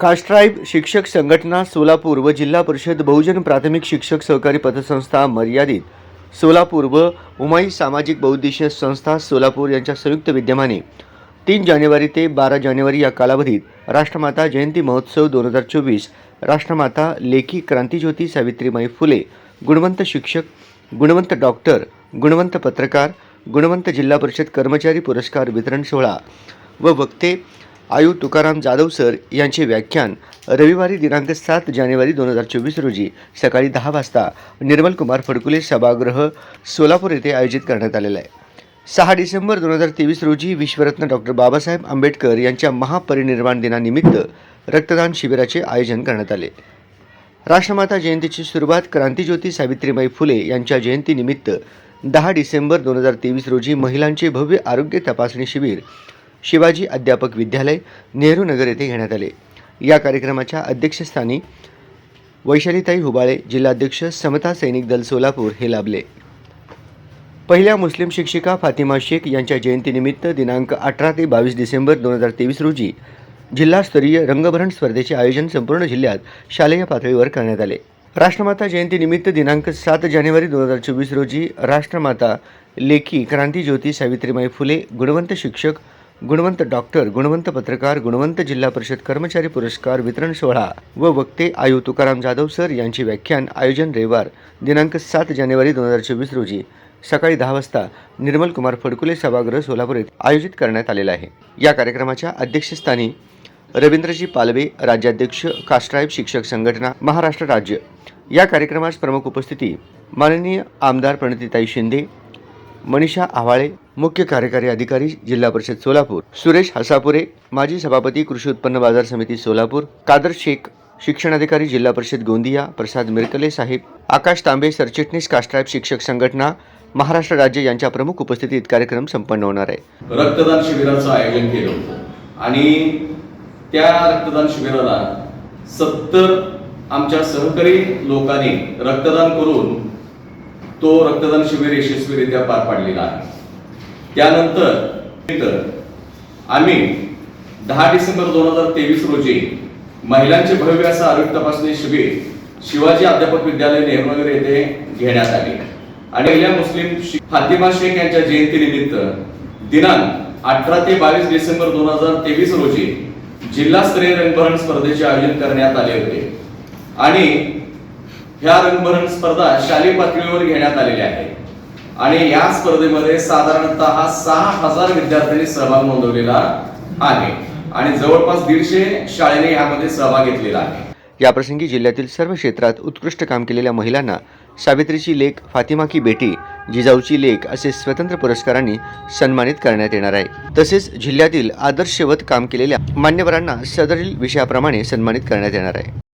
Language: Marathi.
कास्ट्राईब शिक्षक संघटना सोलापूर व जिल्हा परिषद बहुजन प्राथमिक शिक्षक सहकारी पतसंस्था मर्यादित. सोलापूर व उमाई सामाजिक बहुद्देशीय संस्था सोलापूर यांच्या संयुक्त विद्यमाने तीन जानेवारी ते बारा जानेवारी या कालावधीत राष्ट्रमाता जयंती महोत्सव दोन हजार चोवीस राष्ट्रमाता लेखी क्रांतीज्योती सावित्रीबाई फुले गुणवंत शिक्षक गुणवंत डॉक्टर गुणवंत पत्रकार गुणवंत जिल्हा परिषद कर्मचारी पुरस्कार वितरण सोहळा व वक्ते आयु तुकाराम जाधव सर यांचे व्याख्यान रविवारी दिनांक सात जानेवारी दोन हजार चोवीस रोजी सकाळी दहा वाजता निर्मल कुमार फडकुले सभागृह सोलापूर येथे आयोजित करण्यात आलेला आहे. सहा डिसेंबर दोन हजार तेवीस रोजी विश्वरत्न डॉक्टर बाबासाहेब आंबेडकर यांच्या महापरिनिर्वाण दिनानिमित्त रक्तदान शिबिराचे आयोजन करण्यात आले. राष्ट्रमाता जयंतीची सुरुवात क्रांतीज्योती सावित्रीबाई फुले यांच्या जयंतीनिमित्त दहा डिसेंबर दोन हजार तेवीस रोजी महिलांचे भव्य आरोग्य तपासणी शिबिर शिवाजी अध्यापक विद्यालय नेहरू नगर येथे घेण्यात आले. या कार्यक्रमाच्या अध्यक्षस्थानी वैशालीताई हुबाळे जिल्हाध्यक्ष समता सैनिक दल सोलापूर हे लाभले. पहिल्या मुस्लिम शिक्षिका फातिमा शेख यांच्या जयंतीनिमित्त दिनांक अठरा ते बावीस डिसेंबर दोन हजार तेवीस रोजी जिल्हास्तरीय रंगभरण स्पर्धेचे आयोजन संपूर्ण जिल्ह्यात शालेय पातळीवर करण्यात आले. राष्ट्रमाता जयंतीनिमित्त दिनांक सात जानेवारी दोन हजार चोवीस रोजी राष्ट्रमाता लेखी क्रांतीज्योती सावित्रीबाई फुले गुणवंत शिक्षक गुणवंत डॉक्टर गुणवंत पत्रकार गुणवंत जिल्हा परिषद कर्मचारी पुरस्कार वितरण सोहळा व वक्ते आयु तुकाराम जाधव सर यांचे व्याख्यान आयोजन रविवार दिनांक सात जानेवारी दोन हजार चोवीस रोजी सकाळी दहा वाजता निर्मल कुमार फडकुले सभागृह सोलापूर येथे आयोजित करण्यात आलेला आहे. या कार्यक्रमाच्या अध्यक्षस्थानी रवींद्रजी पालवे राज्याध्यक्ष कास्ट्राईब शिक्षक संघटना महाराष्ट्र राज्य. या कार्यक्रमास प्रमुख उपस्थिती माननीय आमदार प्रणतिताई शिंदे मनीषा आव्हाळे मुख्य कार्यकारी अधिकारी जिल्हा परिषद सोलापूर सुरेश हसापुरे माजी सभापती कृषी उत्पन्न बाजार समिती सोलापूर कादर शेख शिक्षणाधिकारी जिल्हा परिषद गोंदिया प्रसाद मिरकले साहेब आकाश तांबे सरचिटणीस कास्ट्राईब शिक्षक संघटना महाराष्ट्र राज्य यांच्या प्रमुख उपस्थितीत कार्यक्रम संपन्न होणार आहे. रक्तदान शिबिराचं आयोजन केलं होतं. आणि त्या रक्तदान शिबिराला सत्तर आमच्या सहकारी लोकांनी रक्तदान करून तो रक्तदान शिबिर यशस्वीरित्या पार पाडलेला आहे. त्यानंतर आम्ही दहा डिसेंबर दोन हजार तेवीस रोजी महिलांचे भव्य असं आरोग्य तपासणी शिबिर शिवाजी अध्यापक विद्यालय नेहरूनगर येथे घेण्यात आले. आणि पहिल्या मुस्लिम फातिमा शेख यांच्या जयंतीनिमित्त दिनांक अठरा ते बावीस डिसेंबर दोन हजार तेवीस रोजी जिल्हास्तरीय रंगभरण स्पर्धेचे आयोजन करण्यात आले होते. आणि ह्या रंगभरण स्पर्धा शालेय पातळीवर घेण्यात आलेल्या आहेत आणि या स्पर्धेमध्ये साधारणतः सहा हजार विद्यार्थ्यांनी सहभाग नोंदवलेला आहे. आणि जवळपास दीडशे शाळेने यामध्ये सहभाग घेतलेला आहे. याप्रसंगी जिल्ह्यातील सर्व क्षेत्रात उत्कृष्ट काम केलेल्या महिलांना सावित्रीची लेख फातिमा की बेटी जिजाऊची लेख असे स्वतंत्र पुरस्कारांनी सन्मानित करण्यात येणार आहे. तसेच जिल्ह्यातील आदर्शवत काम केलेल्या मान्यवरांना सदरील विषयाप्रमाणे सन्मानित करण्यात येणार आहे.